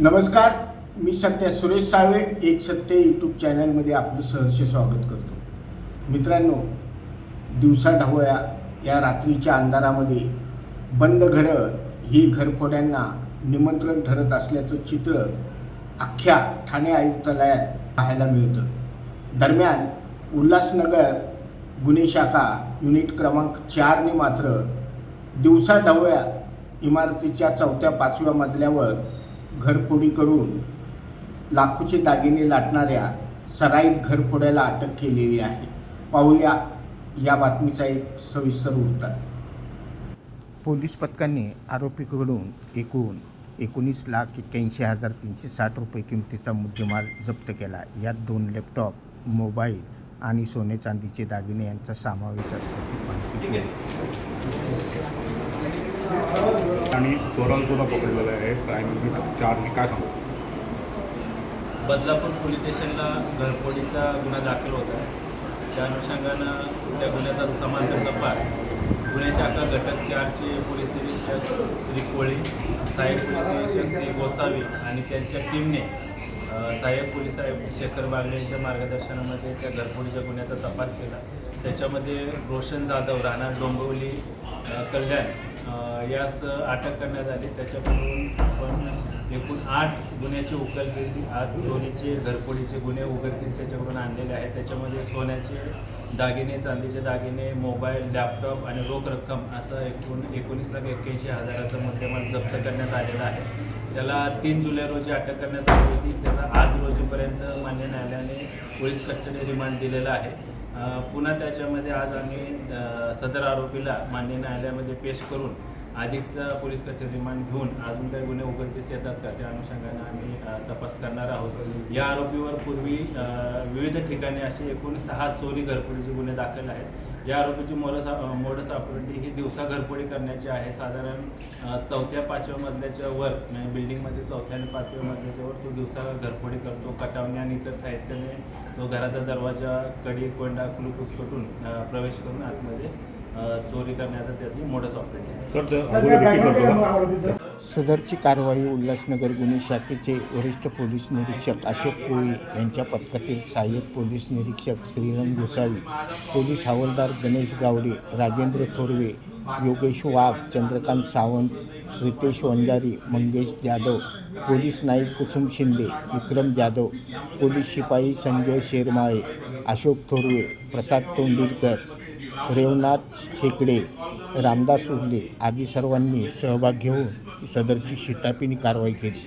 नमस्कार मी सध्या सुरेश साळवे एक सत्य यूट्यूब चॅनलमध्ये आपलं सहर्ष स्वागत करतो. मित्रांनो दिवसा ढवळ्या या रात्रीच्या अंधारामध्ये बंद घरं ही घरफोड्यांना निमंत्रण ठरत असल्याचं चित्र अख्ख्या ठाणे आयुक्तालयात पाहायला मिळतं. दरम्यान उल्हासनगर गुन्हे शाखा युनिट क्रमांक चारने मात्र दिवसा ढवळ्या इमारतीच्या चौथ्या पाचव्या मजल्यावर घरफोडी करून लाखोचे दागिने लाटणाऱ्या सराईत घरफोड्याला अटक केलेली आहे. पाहूया या बातमीचा एक सविस्तर वृत्तांत पोलीस पथकाने आरोपीकडून एकूण एकोणीस लाख एक्क्याऐंशी हजार तीनशे साठ रुपये किमतीचा मुद्देमाल जप्त केला. यात दोन लॅपटॉप मोबाईल आणि सोने चांदीचे दागिने यांचा समावेश असल्याची माहिती आणि आणि चोरांसुद्धा पकडलेलं आहे. क्राईम चारने काय सांगू? बदलापूर पोलीस स्टेशनला घरफोडीचा गुन्हा दाखल होता त्या अनुषंगानं त्या गुन्ह्याचा समांतर तपास गुन्हे शाखा घटक चारचे पोलीस निरीक्षक श्री कोळी साहेब पोलीस निरीक्षक श्री गोसावी आणि त्यांच्या टीमने साहेब पोलीस साहेब शेखर बागडे यांच्या मार्गदर्शनामध्ये त्या घरफोडीच्या गुन्ह्याचा तपास केला. त्याच्यामध्ये रोशन जाधव राहणार डोंबिवली कल्याण यास अटक करण्यात आली. त्याच्याकडून आपण एकूण आठ गुन्ह्याची उकल केली. आठ चोरीचे घरफोडीचे गुन्हे उघडकीस त्याच्याकडून आणलेले आहेत. त्याच्यामध्ये सोन्याचे दागिने चांदीचे दागिने मोबाईल लॅपटॉप आणि रोख रक्कम असं एकूण एकोणीस लाख एक्क्याऐंशी हजाराचा मुद्देमाल जप्त करण्यात आलेला आहे. त्याला तीन जुलै रोजी अटक करण्यात आली होती. त्याला आज रोजी पोलीस कस्टडी रिमांड दिलेला आहे. पुन्हा त्याच्यामध्ये आज आम्ही सदर आरोपीला मान्य न्यायालयामध्ये पेश करून आधीच पोलीस कस्टडी रिमांड घेऊन अजून काही गुन्हे उघडकीस येतात का? त्या अनुषंगाने आम्ही तपास करणार आहोत. या आरोपीवर पूर्वी विविध ठिकाणी असे एकूण सहा चोरी घरफोडीचे गुन्हे दाखल आहेत. या आरोपीची मोडस मोडस ऑपरेटी ही दिवसा घरफोडी करण्याची आहे. साधारण चौथ्या पाचव्या मजल्याच्या वर म्हणजे बिल्डिंगमध्ये चौथ्या आणि पाचव्या मजल्याच्या वर तो दिवसा घरफोडी करतो. कटावणी आणि इतर साहित्याने तो घराचा दरवाजा कडी कोंडा कुलूप उचकटून प्रवेश करून आतमध्ये चोरी करण्याचा त्याची करतो का सदरची कारवाई उल्हासनगर गुन्हे शाखेचे वरिष्ठ पोलीस निरीक्षक अशोक कोळी यांच्या पथकातील सहाय्यक पोलीस निरीक्षक श्रीरंग गोसावी पोलीस हवालदार गणेश गावडे राजेंद्र थोरवे योगेश वाघ चंद्रकांत सावंत रितेश वंजारी मंगेश जाधव पोलीस नाईक कुसुम शिंदे विक्रम जाधव पोलीस शिपाई संजय शेरमाळे अशोक थोरवे प्रसाद तोंडीरकर रेवनाथ शेकडे रामदास उर्ले आदी सर्वांनी सहभाग घेऊन सदरची शितापिनी कारवाई केली.